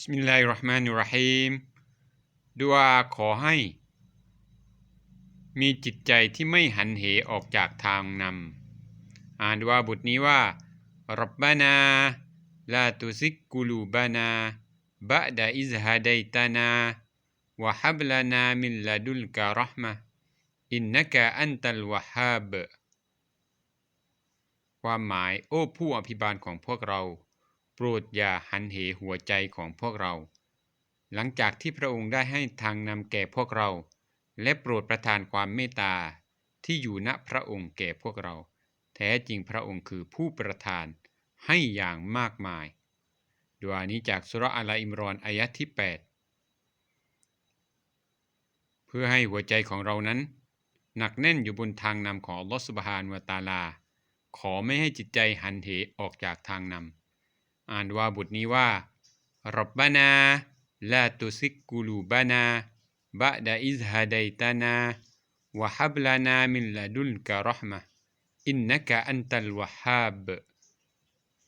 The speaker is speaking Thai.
บิสมิลลาฮิราะห์มานิราะฮีมดุอาขอให้ มีจิตใจที่ไม่หันเหออกจากทางนำอ่านดุอาบทนี้ว่ารับบานาลาตุซิกกุลูบานาบะดะอิซฮะดตานาวะฮับลานามินลาดุลกะราะห์มะอินนะกะอันตัลวะฮาบความหมายโอ้ผู้อภิบาลของพวกเรา ปรดอย่าหันเหหัวใจของพวกเรา หลังจากที่พระองค์ได้ให้ทางนำแก่พวกเรา และโปรดประทานความเมตตาที่อยู่ณพระองค์แก่พวกเรา แท้จริงพระองค์คือผู้ประทานให้อย่างมากมายดวานี้จากสุรอะลอิมรอนอายะที่ 8 เพื่อให้หัวใจของเรานั้น หนักแน่นอยู่บนทางนำของลอสุบฮานวตาลา ขอไม่ให้จิตใจหันเหออกจากทางนำ อ่านว่าบทนี้ว่ารับบานาลาตุซิกกุลูบานาบะดะอิซฮะดัยตานาวะฮับลานามินลาดุลกะเราะห์มะอินนะกะอันตัลวะฮาบ